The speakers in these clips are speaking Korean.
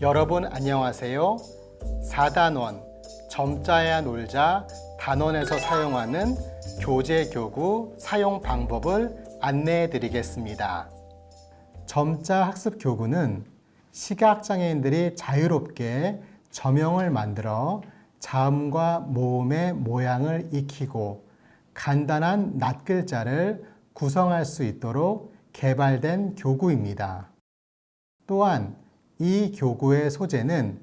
여러분 안녕하세요. 4단원 점자야 놀자 단원에서 사용하는 교재 교구 사용 방법을 안내해 드리겠습니다. 점자 학습 교구는 시각장애인들이 자유롭게 저명을 만들어 자음과 모음의 모양을 익히고 간단한 낱글자를 구성할 수 있도록 개발된 교구입니다. 또한 이 교구의 소재는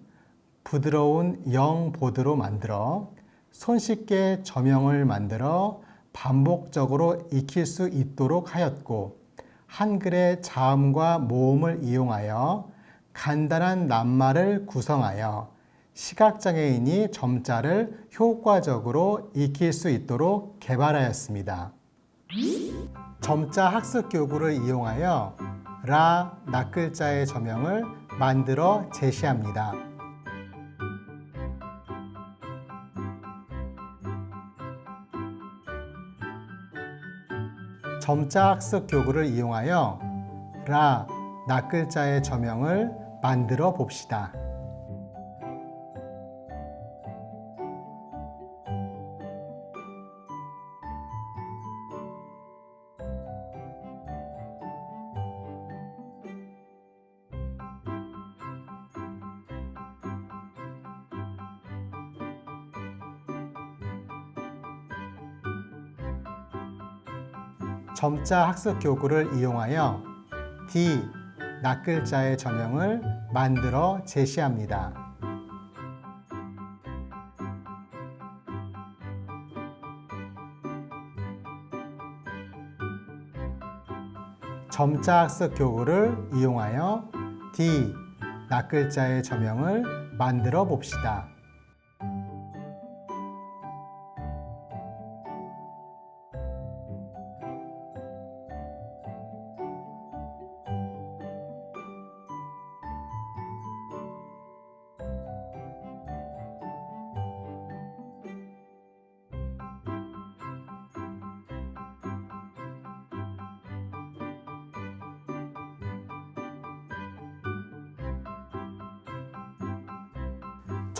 부드러운 영보드로 만들어 손쉽게 저명을 만들어 반복적으로 익힐 수 있도록 하였고 한글의 자음과 모음을 이용하여 간단한 낱말을 구성하여 시각장애인이 점자를 효과적으로 익힐 수 있도록 개발하였습니다. 점자 학습 교구를 이용하여 라 낱글자의 저명을 만들어 제시합니다. 점자 학습 교구를 이용하여 라 낱글자의 저명을 만들어 봅시다. 점자 학습 교구를 이용하여 D 낱글자의 저명을 만들어 제시합니다. 점자 학습 교구를 이용하여 D 낱글자의 저명을 만들어 봅시다.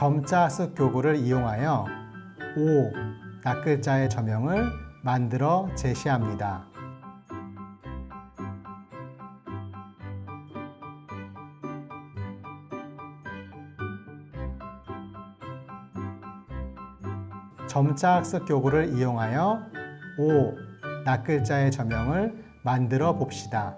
점자 학습 교구를 이용하여 O 낱글자의 저명을 만들어 제시합니다. 점자 학습 교구를 이용하여 O 낱글자의 저명을 만들어 봅시다.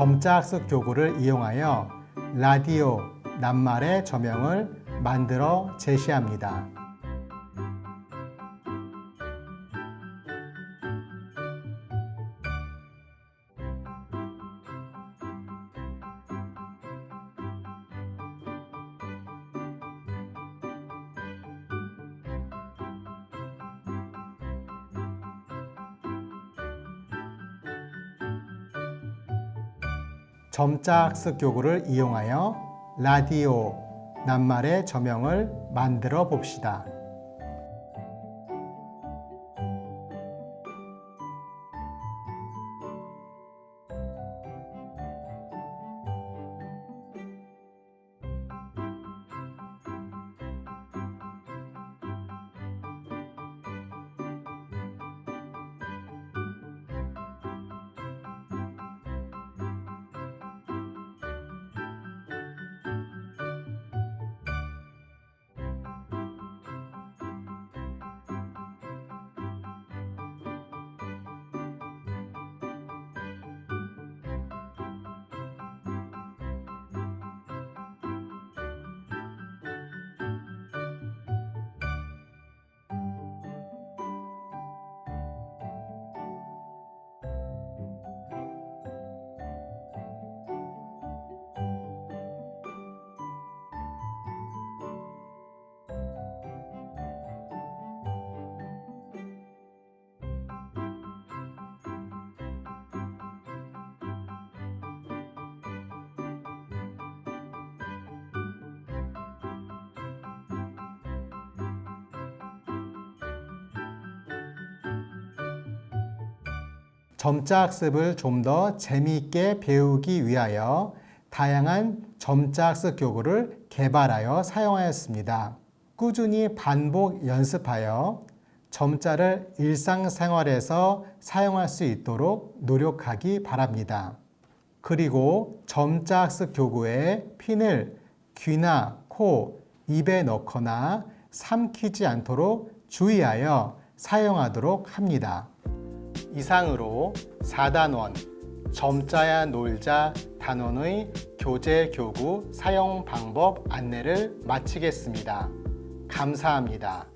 점자 학습 교구를 이용하여 라디오 낱말의 저명을 만들어 제시합니다. 점자 학습 교구를 이용하여 라디오 낱말의 저명을 만들어 봅시다. 점자 학습을 좀 더 재미있게 배우기 위하여 다양한 점자 학습 교구를 개발하여 사용하였습니다. 꾸준히 반복 연습하여 점자를 일상생활에서 사용할 수 있도록 노력하기 바랍니다. 그리고 점자 학습 교구에 핀을 귀나 코, 입에 넣거나 삼키지 않도록 주의하여 사용하도록 합니다. 이상으로 4단원 점자야 놀자 단원의 교재 교구 사용 방법 안내를 마치겠습니다. 감사합니다.